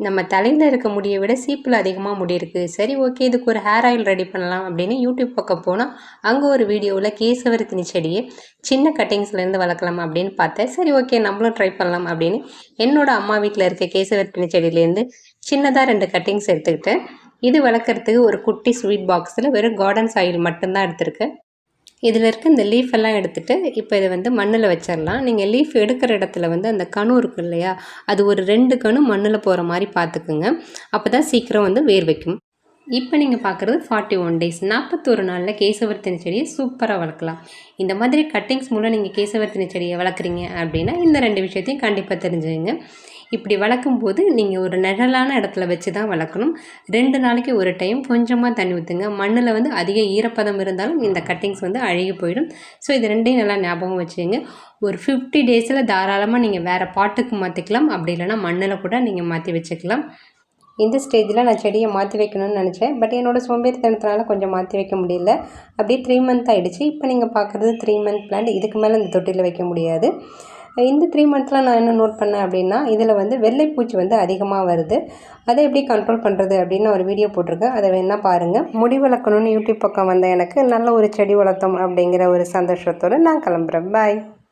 நம்ம தலையில் இருக்க முடியை விட சீப்பில் அதிகமாக முடி இருக்குது சரி ஓகே இதுக்கு ஒரு ஹேர் ஆயில் ரெடி பண்ணலாம் அப்படின்னு யூடியூப் பக்கம் போனால் அங்கே ஒரு வீடியோவில் கேசவரத்தினி செடியை சின்ன கட்டிங்ஸ்லேருந்து வளர்க்கலாம் அப்படின்னு பார்த்தேன். சரி ஓகே நம்மளும் ட்ரை பண்ணலாம் அப்படின்னு என்னோட அம்மா வீட்டில் இருக்க கேசவரத்தினி செடியிலேருந்து சின்னதாக ரெண்டு கட்டிங்ஸ் எடுத்துக்கிட்டேன். இது வளர்க்குறதுக்கு ஒரு குட்டி ஸ்வீட் பாக்ஸில் வெறும் கார்டன் ஆயில் மட்டும்தான் எடுத்திருக்கேன். இதில் இருக்க இந்த லீஃப் எல்லாம் எடுத்துகிட்டு இப்போ இதை வந்து மண்ணில் வச்சிடலாம் நீங்கள் லீஃப் எடுக்கிற இடத்துல வந்து அந்த கணு இருக்கு இல்லையா அது ஒரு ரெண்டு கணு மண்ணில் போகிற மாதிரி பார்த்துக்குங்க அப்போ தான் சீக்கிரம் வந்து வேர் வைக்கும் இப்போ நீங்கள் பார்க்குறது ஃபார்ட்டி ஒன் டேஸ் நாற்பத்தொரு நாளில் கேசவர்த்தினி செடியை சூப்பராக வளர்க்கலாம். இந்த மாதிரி கட்டிங்ஸ் மூலம் நீங்கள் கேசவர்த்தினி செடியை வளர்க்குறீங்க அப்படின்னா இந்த ரெண்டு விஷயத்தையும் கண்டிப்பாக தெரிஞ்சுங்க இப்படி வளர்க்கும்போது நீங்கள் ஒரு நிழலான இடத்துல வச்சு தான் வளர்க்கணும். ரெண்டு நாளைக்கு ஒரு டைம் கொஞ்சமாக தண்ணி ஊற்றுங்க மண்ணில் வந்து அதிக ஈரப்பதம் இருந்தாலும் இந்த கட்டிங்ஸ் வந்து அழுகி போயிடும். ஸோ இது ரெண்டையும் நல்லா ஞாபகம் வச்சுங்க ஒரு ஃபிஃப்டி டேஸில் தாராளமாக நீங்கள் வேறு பாட்டுக்கு மாற்றிக்கலாம் அப்படி இல்லைனா மண்ணில் கூட நீங்கள் மாற்றி வச்சுக்கலாம். இந்த ஸ்டேஜில் நான் செடியை மாற்றி வைக்கணும்னு நினச்சேன். பட் என்னோடய சோம்பேறித்தனத்தினால கொஞ்சம் மாற்றி வைக்க முடியல. அப்படியே த்ரீ மந்த் ஆகிடுச்சு இப்போ நீங்கள் பார்க்குறது த்ரீ மந்த் பிளான்ட் இதுக்கு மேலே இந்த தொட்டியில் வைக்க முடியாது. இந்த த்ரீ மந்த்தில் நான் என்ன நோட் பண்ணேன் அப்படின்னா இதில் வந்து வெள்ளைப்பூச்சி வந்து அதிகமாக வருது. அதை எப்படி கண்ட்ரோல் பண்ணுறது அப்படின்னு ஒரு வீடியோ போட்டிருக்கேன். அதை வேணால் பாருங்கள் முடி வளர்க்கணுன்னு யூடியூப் பக்கம் வந்த எனக்கு நல்ல ஒரு செடி வளர்த்தோம் அப்படிங்கிற ஒரு சந்தோஷத்தோடு நான் கிளம்புறேன். பாய்